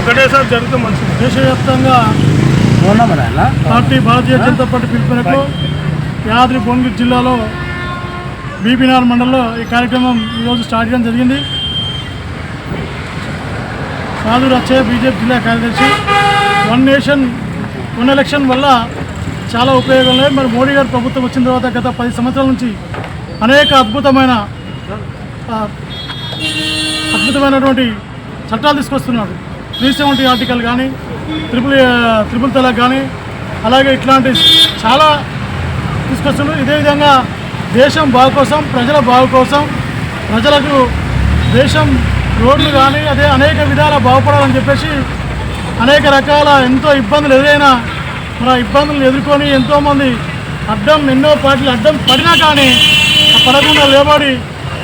ఒకటేసారి జరిగితే మంచిది. దేశవ్యాప్తంగా పార్టీ భారతీయ జనతా పార్టీ పిలుపునకు యాదాద్రి భువనగిరి జిల్లాలో బీబీనార్ మండలంలో ఈ కార్యక్రమం ఈరోజు స్టార్ట్ చేయడం జరిగింది. సాధు రచ్చయ్య బీజేపీ జిల్లా కార్యదర్శి. వన్ నేషన్ వన్ ఎలక్షన్ వల్ల చాలా ఉపయోగం లేదు. మరి మోడీ గారు ప్రభుత్వం వచ్చిన తర్వాత గత పది సంవత్సరాల నుంచి అనేక అద్భుతమైన అద్భుతమైనటువంటి చట్టాలు తీసుకొస్తున్నాడు. త్రీ సెవెంటీ ఆర్టికల్ కానీ త్రిపుల్ త్రిపుల్ తలాక్ కానీ అలాగే ఇట్లాంటి చాలా తీసుకొస్తున్నారు ఇదే విధంగా దేశం బాగు కోసం ప్రజల బాగు కోసం ప్రజలకు దేశం రోడ్లు కానీ అదే అనేక విధాల బాగుపడాలని చెప్పేసి అనేక రకాల ఎంతో ఇబ్బందులు ఎదురైనా మన ఇబ్బందులు ఎదుర్కొని ఎంతోమంది అడ్డం ఎన్నో పార్టీలు అడ్డం పడినా కానీ ఆ పడకుండా లేబడి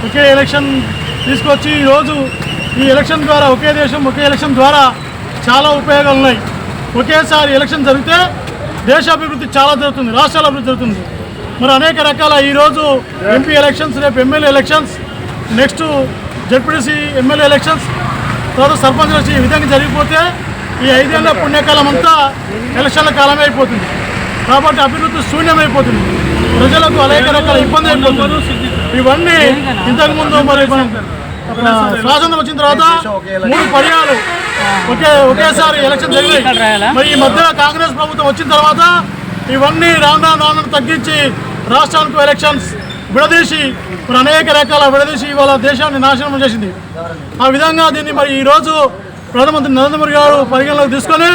ఒకే ఎలక్షన్ తీసుకొచ్చి ఈరోజు ఈ ఎలక్షన్ ద్వారా ఒకే దేశం ఒకే ఎలక్షన్ ద్వారా చాలా ఉపయోగాలు ఉన్నాయి. ఒకేసారి ఎలక్షన్ జరిగితే దేశ అభివృద్ధి చాలా జరుగుతుంది రాష్ట్రాల అభివృద్ధి జరుగుతుంది. మరి అనేక రకాల ఈరోజు ఎంపీ ఎలక్షన్స్ రేపు MLA elections next ZPTC MLA elections తర్వాత సర్పంచ్ ఎలక్షన్ ఈ విధంగా జరిగిపోతే ఈ ఐదేళ్ళ పుణ్యకాలం అంతా ఎలక్షన్ల కాలమే అయిపోతుంది. కాబట్టి అభివృద్ధి శూన్యమైపోతుంది. ప్రజలకు అనేక రకాల ఇబ్బంది అయిపోతుంది. ఇవన్నీ ఇంతకుముందు మరి మనం స్వాతంత్రం వచ్చిన తర్వాత మూడు పర్యాలు. ఒకే ఒకేసారి ఎలక్షన్ జరిగాయి. మరి ఈ మధ్య కాంగ్రెస్ ప్రభుత్వం వచ్చిన తర్వాత ఇవన్నీ రాను రాను రాను తగ్గించి రాష్ట్రానికి ఎలక్షన్స్ విడదీసి మరి అనేక రకాల విడదీసి ఇవాళ దేశాన్ని నాశనం చేసింది. ఆ విధంగా దీన్ని మరి ఈరోజు ప్రధానమంత్రి నరేంద్ర మోడీ గారు పరిగణలోకి తీసుకొని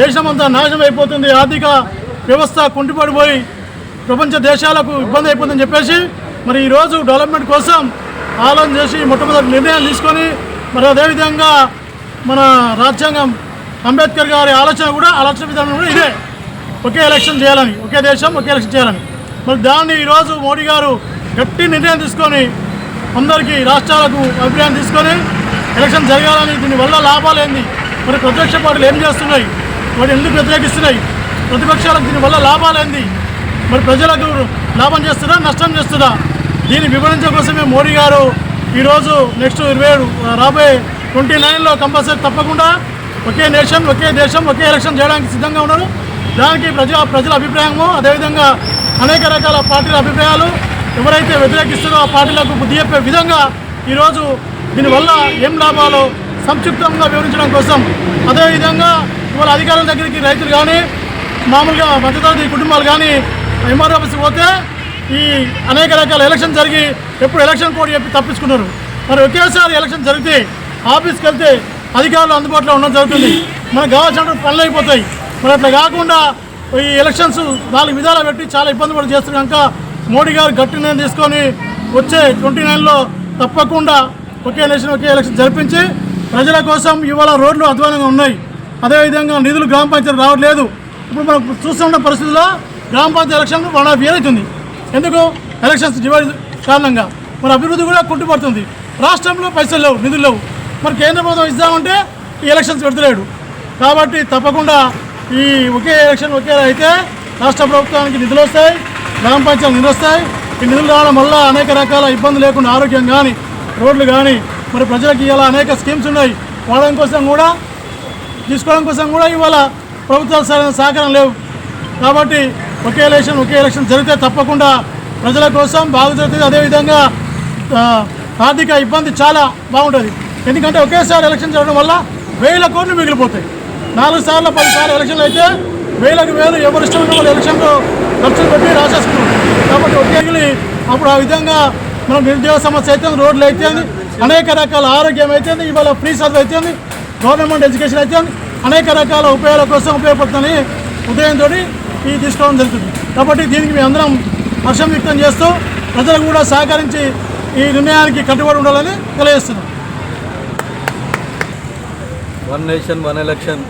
దేశం అంతా నాశనం అయిపోతుంది. ఆర్థిక వ్యవస్థ కుంటిపడిపోయి ప్రపంచ దేశాలకు ఇబ్బంది అయిపోతుందని చెప్పేసి మరి ఈరోజు డెవలప్మెంట్ కోసం ఆలోచన చేసి మొట్టమొదటి నిర్ణయాలు తీసుకొని మరి అదేవిధంగా మన రాజ్యాంగం అంబేద్కర్ గారి ఆలోచన కూడా ఆలోచన విధానం కూడా ఇదే. ఒకే ఎలక్షన్ చేయాలని ఒకే దేశం ఒకే ఎలక్షన్ చేయాలని. మరి దాన్ని ఈరోజు మోడీ గారు గట్టి నిర్ణయం తీసుకొని అందరికీ రాష్ట్రాలకు అభిప్రాయం తీసుకొని ఎలక్షన్ జరగాలని దీనివల్ల లాభాలు ఏంది? మరి ప్రతిపక్ష పార్టీలు ఏం చేస్తున్నాయి? వాటి ఎందుకు వ్యతిరేకిస్తున్నాయి? ప్రతిపక్షాలకు దీనివల్ల లాభాలు ఏంది? మరి ప్రజలకు లాభం చేస్తుందా? నష్టం చేస్తుందా? దీన్ని వివరించడం కోసమే మోడీ గారు ఈరోజు నెక్స్ట్ ఇరవై ఏడు రాబోయే ట్వంటీ నైన్లో కంపల్సరీ తప్పకుండా ఒకే నేషన్ ఒకే దేశం ఒకే ఎలక్షన్ చేయడానికి సిద్ధంగా ఉన్నారు. దానికి ప్రజా ప్రజల అభిప్రాయము అదేవిధంగా అనేక రకాల పార్టీల అభిప్రాయాలు. ఎవరైతే వ్యతిరేకిస్తారో ఆ పార్టీలకు బుద్ధి చెప్పే విధంగా ఈరోజు దీనివల్ల ఏం లాభాలు సంక్షిప్తంగా వివరించడం కోసం. అదేవిధంగా ఇవాళ అధికారుల దగ్గరికి రైతులు కానీ మామూలుగా మధ్యతరగతి కుటుంబాలు కానీ ఎంఆర్ ఆఫీస్కి పోతే ఈ అనేక రకాల ఎలక్షన్ జరిగి ఎప్పుడు ఎలక్షన్ కోడ్ చెప్పి తప్పించుకున్నారు. మరి ఒకేసారి ఎలక్షన్ జరిగితే ఆఫీస్కి వెళ్తే అధికారులు అందుబాటులో ఉండడం జరుగుతుంది. మనకు కావాల్సిన పనులు అయిపోతాయి మరి అట్లా కాకుండా ఈ ఎలక్షన్స్ నాలుగు విధాలు పెట్టి చాలా ఇబ్బంది పడి చేస్తున్నాక మోడీ గారు గట్టి నిర్ణయం తీసుకొని వచ్చే ట్వంటీ నైన్లో తప్పకుండా ఒకే ఎలక్షన్ ఒకే ఎలక్షన్ జరిపించి ప్రజల కోసం ఇవాళ రోడ్లు అధ్వానంగా ఉన్నాయి. అదేవిధంగా నిధులు గ్రామ పంచాయతీ రావట్లేదు. ఇప్పుడు మనం చూస్తున్న పరిస్థితుల్లో గ్రామ panchayat election one half year అవుతుంది. ఎందుకు? ఎలక్షన్స్ డివైడ్ కారణంగా. మరి అభివృద్ధి కూడా కుంటుపడుతుంది. రాష్ట్రంలో పైసలు లేవు నిధులు లేవు. మరి కేంద్ర ప్రభుత్వం ఇద్దామంటే ఈ ఎలక్షన్స్ పెడతలేడు. కాబట్టి తప్పకుండా ఈ ఒకే ఎలక్షన్ ఒకే అయితే రాష్ట్ర ప్రభుత్వానికి నిధులు వస్తాయి గ్రామ పంచాయతీ నిధులు వస్తాయి. ఈ నిధులు రావడం వల్ల అనేక రకాల ఇబ్బందులు లేకుండా ఆరోగ్యం కానీ రోడ్లు కానీ మరి ప్రజలకు ఇవాళ అనేక స్కీమ్స్ ఉన్నాయి. వాడడం కోసం కూడా తీసుకోవడం కోసం కూడా ఇవాళ ప్రభుత్వాలు సరైన సహకారం లేవు. కాబట్టి ఒకే ఎలక్షన్ ఒకే ఎలక్షన్ జరిగితే తప్పకుండా ప్రజల కోసం బాగా జరుగుతుంది అదేవిధంగా ఆర్థిక ఇబ్బంది చాలా బాగుంటుంది. ఎందుకంటే ఒకేసారి ఎలక్షన్ జరగడం వల్ల వేల కోట్లు మిగిలిపోతాయి. నాలుగు సార్లు పది సార్లు ఎలక్షన్లు అయితే వేలకు వేలు ఎవరు ఇష్టం ఉన్న వాళ్ళు ఎలక్షన్లో ఖర్చులు పెట్టి రాసేసుకున్నారు కాబట్టి ఒకే అప్పుడు ఆ విధంగా మనం నిరుద్యోగ సమస్య అయితే రోడ్లు అయితే అనేక రకాల ఆరోగ్యం అయితే ఇవాళ ఫ్రీ చదువు అయితే గవర్నమెంట్ ఎడ్యుకేషన్ అయితే అనేక రకాల ఉపయోగాల కోసం ఉపయోగపడుతుందని ఉదయంతో ఇది తీసుకోవడం జరుగుతుంది. కాబట్టి దీనికి మేము అందరం హర్షం వ్యక్తం చేస్తూ ప్రజలు కూడా సహకరించి ఈ నిర్ణయానికి కట్టుబడి ఉండాలని తెలియజేస్తున్నాం. వన్ నేషన్ వన్ ఎలక్షన్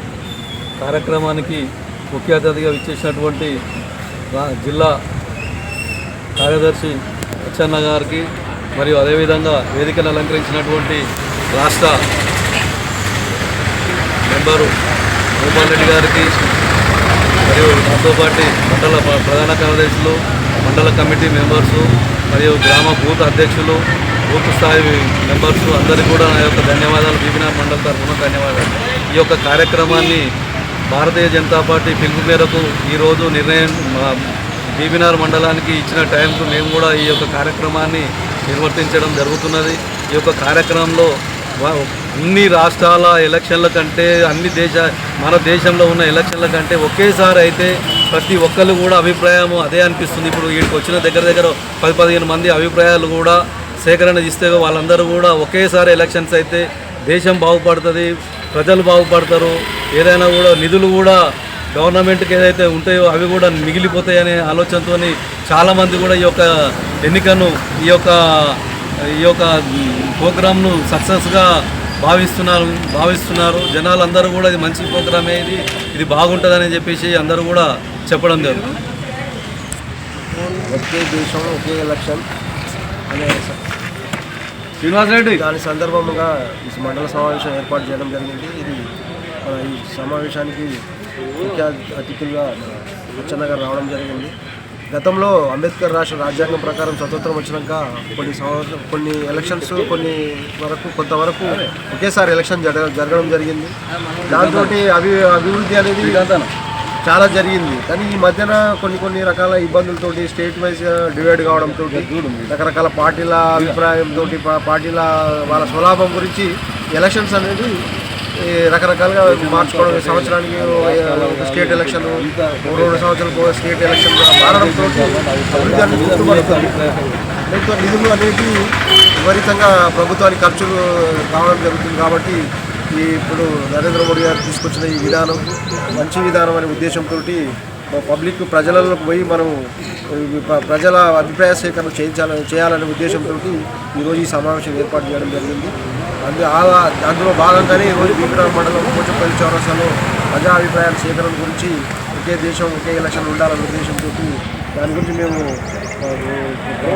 కార్యక్రమానికి ముఖ్య అతిథిగా విచ్చేసినటువంటి రా- జిల్లా కార్యదర్శి అచ్చన్న గారికి మరియు అదేవిధంగా వేదికను అలంకరించినటువంటి రాష్ట్ర మెంబరు గోపాల్ రెడ్డి గారికి మరియు నాతో పాటు మండల ప్రధాన కార్యదర్శులు మండల కమిటీ మెంబర్సు మరియు గ్రామ బూత్ అధ్యక్షులు బూత్ స్థాయి మెంబర్స్ అందరికీ కూడా నా యొక్క ధన్యవాదాలు. బీబీనార్ మండల తరఫున ధన్యవాదాలు. ఈ యొక్క కార్యక్రమాన్ని భారతీయ జనతా పార్టీ పిలుపు మేరకు ఈరోజు నిర్ణయం బీబీనార్ మండలానికి ఇచ్చిన టైంకు మేము కూడా ఈ యొక్క కార్యక్రమాన్ని నిర్వర్తించడం జరుగుతున్నది. ఈ యొక్క కార్యక్రమంలో వా- అన్ని రాష్ట్రాల ఎలక్షన్ల కంటే అన్ని దేశ మన దేశంలో ఉన్న ఎలక్షన్ల కంటే ఒకేసారి అయితే ప్రతి ఒక్కరు కూడా అభిప్రాయం అదే అనిపిస్తుంది. ఇప్పుడు వీడికి వచ్చిన దగ్గర దగ్గర పది పదిహేను మంది అభిప్రాయాలు కూడా సేకరణ ఇస్తే వాళ్ళందరూ కూడా ఒకేసారి ఎలక్షన్స్ అయితే దేశం బాగుపడుతుంది ప్రజలు బాగుపడతారు. ఏదైనా కూడా నిధులు కూడా గవర్నమెంట్కి ఏదైతే ఉంటాయో అవి కూడా మిగిలిపోతాయనే ఆలోచనతో చాలామంది కూడా ఈ యొక్క ఎన్నికను ఈ యొక్క ఈ యొక్క ప్రోగ్రామ్ను సక్సెస్గా భావిస్తున్నారు భావిస్తున్నారు. జనాలందరూ కూడా ఇది మంచి ప్రోగ్రామే ఇది ఇది బాగుంటుందని చెప్పేసి అందరూ కూడా చెప్పడం జరుగుతుంది. ఒకే దేశం ఒకే ఎలక్షన్ అనే శ్రీనివాస్ రెడ్డి. దాని సందర్భంగా ఈ మండల సమావేశం ఏర్పాటు చేయడం జరిగింది. ఇది ఈ సమావేశానికి ముఖ్య అతిథులుగా మన అచ్చెన్న గారు రావడం జరిగింది. గతంలో అంబేద్కర్ రాష్ట్ర రాజ్యాంగం ప్రకారం స్వతంత్రం వచ్చినాక కొన్ని సంవత్సరం కొన్ని ఎలక్షన్స్ కొన్ని వరకు కొంతవరకు ఒకేసారి ఎలక్షన్ జరగ జరగడం జరిగింది. దాంతో అభి అభివృద్ధి అనేది చాలా జరిగింది. కానీ ఈ మధ్యన కొన్ని కొన్ని రకాల ఇబ్బందులతోటి స్టేట్ వైజ్ డివైడ్ కావడంతో రకరకాల పార్టీల అభిప్రాయంతో పార్టీల వాళ్ళ స్వలాభం గురించి ఎలక్షన్స్ అనేది రకరకాలుగా మార్చుకోవడం సంవత్సరానికి స్టేట్ ఎలక్షన్ రెండు సంవత్సరాలకు స్టేట్ ఎలక్షన్ మారడంతో అభివృద్ధి గుర్తుపడుతుంది. దీంతో నిధులు అనేవి విపరీతంగా ప్రభుత్వానికి ఖర్చులు కావడం జరుగుతుంది కాబట్టి ఈ ఇప్పుడు నరేంద్ర మోడీ గారు తీసుకొచ్చిన ఈ విధానం మంచి విధానం అనే ఉద్దేశంతో పబ్లిక్ ప్రజలలోకి పోయి మనం ప్రజల అభిప్రాయ సేకరణ చేయించాలని చేయాలనే ఉద్దేశంతో ఈరోజు ఈ సమావేశం ఏర్పాటు చేయడం జరిగింది. అందు అలా అందులో భాగంగానే ఈరోజు బీపీఆర్ మండలం కోచపల్లి చౌరస్తాలో ప్రజా అభిప్రాయాల సేకరణ గురించి ఒకే దేశం ఒకే ఎలక్షన్ ఉండాలనే ఉద్దేశంతో దాని గురించి మేము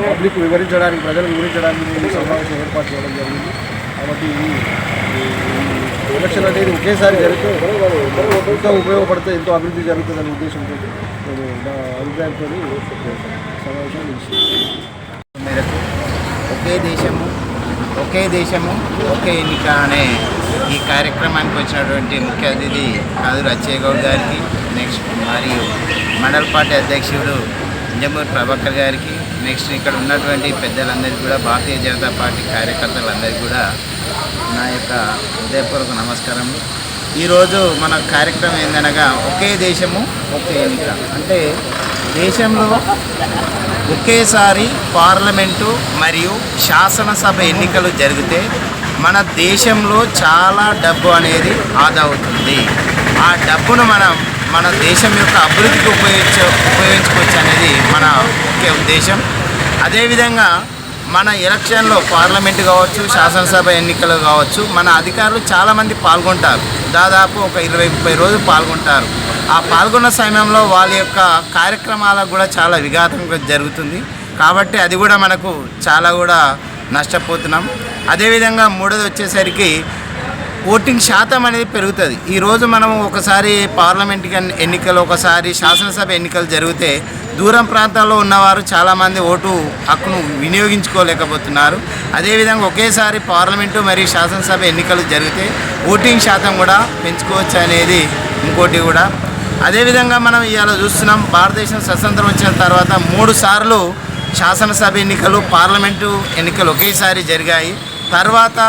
పబ్లిక్ వివరించడానికి ప్రజలకు వివరించడానికి మేము సమావేశం ఏర్పాటు చేయడం జరిగింది. కాబట్టి ఈ- ఎలక్షన్ అనేది ఒకేసారి జరిగితే ఎంతో ఉపయోగపడితే ఎంతో అభివృద్ధి జరుగుతుందనే ఉద్దేశంతో నేను నా అభిప్రాయంతో సమావేశం మేరకు ఒకే దేశము ఒకే దేశము ఒకే ఎన్నిక అనే ఈ కార్యక్రమానికి వచ్చినటువంటి ముఖ్య అతిథి కాదురు అచ్చయ్యగౌడ్ గారికి నెక్స్ట్ మరియు మండల పార్టీ అధ్యక్షుడు ఇంజమూరి ప్రభాకర్ గారికి నెక్స్ట్ ఇక్కడ ఉన్నటువంటి పెద్దలందరికీ కూడా భారతీయ జనతా పార్టీ కార్యకర్తలందరికీ కూడా నా యొక్క హృదయపూర్వక నమస్కారం ఈరోజు మన కార్యక్రమం ఏందనగా ఒకే దేశము ఒకే ఎన్నిక. అంటే దేశంలో ఒకేసారి పార్లమెంటు మరియు శాసనసభ ఎన్నికలు జరిగితే మన దేశంలో చాలా డబ్బు అనేది ఆదా అవుతుంది. ఆ డబ్బును మనం మన దేశం యొక్క అభివృద్ధికి ఉపయోగించ ఉపయోగించుకోవచ్చు అనేది మన ముఖ్య ఉద్దేశం. అదేవిధంగా మన ఎలక్షన్లో పార్లమెంట్ కావచ్చు శాసనసభ ఎన్నికలు కావచ్చు మన అధికారులు చాలామంది పాల్గొంటారు. దాదాపు ఒక ఇరవై ముప్పై రోజులు పాల్గొంటారు. ఆ పాల్గొన్న సమయంలో వాళ్ళ యొక్క కార్యక్రమాలకు కూడా చాలా విఘాతంగా జరుగుతుంది. కాబట్టి అది కూడా మనకు చాలా కూడా నష్టపోతున్నాం. అదేవిధంగా మూడోది వచ్చేసరికి ఓటింగ్ శాతం అనేది పెరుగుతుంది. ఈరోజు మనం ఒకసారి పార్లమెంట్ ఎన్నికలు ఒకసారి శాసనసభ ఎన్నికలు జరిగితే దూరం ప్రాంతాల్లో ఉన్నవారు చాలామంది ఓటు హక్కును వినియోగించుకోలేకపోతున్నారు. అదేవిధంగా ఒకేసారి పార్లమెంటు మరియు శాసనసభ ఎన్నికలు జరిగితే ఓటింగ్ శాతం కూడా పెంచుకోవచ్చు అనేది ఇంకోటి కూడా. అదేవిధంగా మనం ఇవాళ చూస్తున్నాం భారతదేశం స్వతంత్రం వచ్చిన తర్వాత మూడు సార్లు శాసనసభ ఎన్నికలు పార్లమెంటు ఎన్నికలు ఒకేసారి జరిగాయి. తర్వాత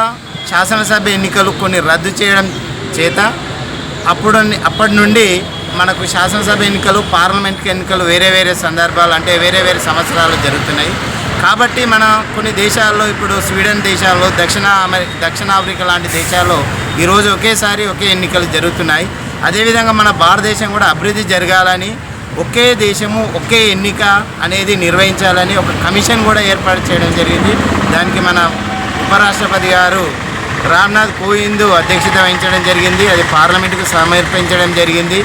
శాసనసభ ఎన్నికలు కొన్ని రద్దు చేయడం చేత అప్పుడు అప్పటి నుండి మనకు శాసనసభ ఎన్నికలు పార్లమెంట్ ఎన్నికలు వేరే వేరే సందర్భాలు అంటే వేరే వేరే సంవత్సరాలు జరుగుతున్నాయి. కాబట్టి మన కొన్ని దేశాల్లో ఇప్పుడు స్వీడన్ దేశాల్లో దక్షిణ అమెరి దక్షిణాఫ్రికా లాంటి దేశాల్లో ఈరోజు ఒకేసారి ఒకే ఎన్నికలు జరుగుతున్నాయి. అదేవిధంగా మన భారతదేశం కూడా అభివృద్ధి జరగాలని ఒకే దేశము ఒకే ఎన్నిక అనేది నిర్వహించాలని ఒక కమిషన్ కూడా ఏర్పాటు చేయడం జరిగింది. దానికి మన ఉపరాష్ట్రపతి గారు రామ్నాథ్ కోవింద్ అధ్యక్షత వహించడం జరిగింది. అది పార్లమెంటుకు సమర్పించడం జరిగింది.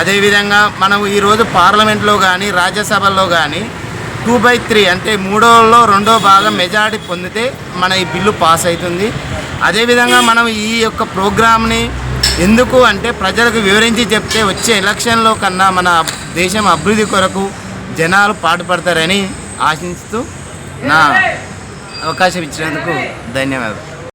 అదేవిధంగా మనం ఈరోజు పార్లమెంట్లో కానీ రాజ్యసభలో కానీ టూ బై త్రీ అంటే మూడోలో రెండో భాగం మెజారిటీ పొందితే మన ఈ బిల్లు పాస్ అవుతుంది. అదేవిధంగా మనం ఈ యొక్క ప్రోగ్రామ్ని ఎందుకు అంటే ప్రజలకు వివరించి చెప్తే వచ్చే ఎలక్షన్లో కన్నా మన దేశం అభివృద్ధి కొరకు జనాలు పాటుపడతారని ఆశిస్తూ నా అవకాశం ఇచ్చినందుకు ధన్యవాదాలు.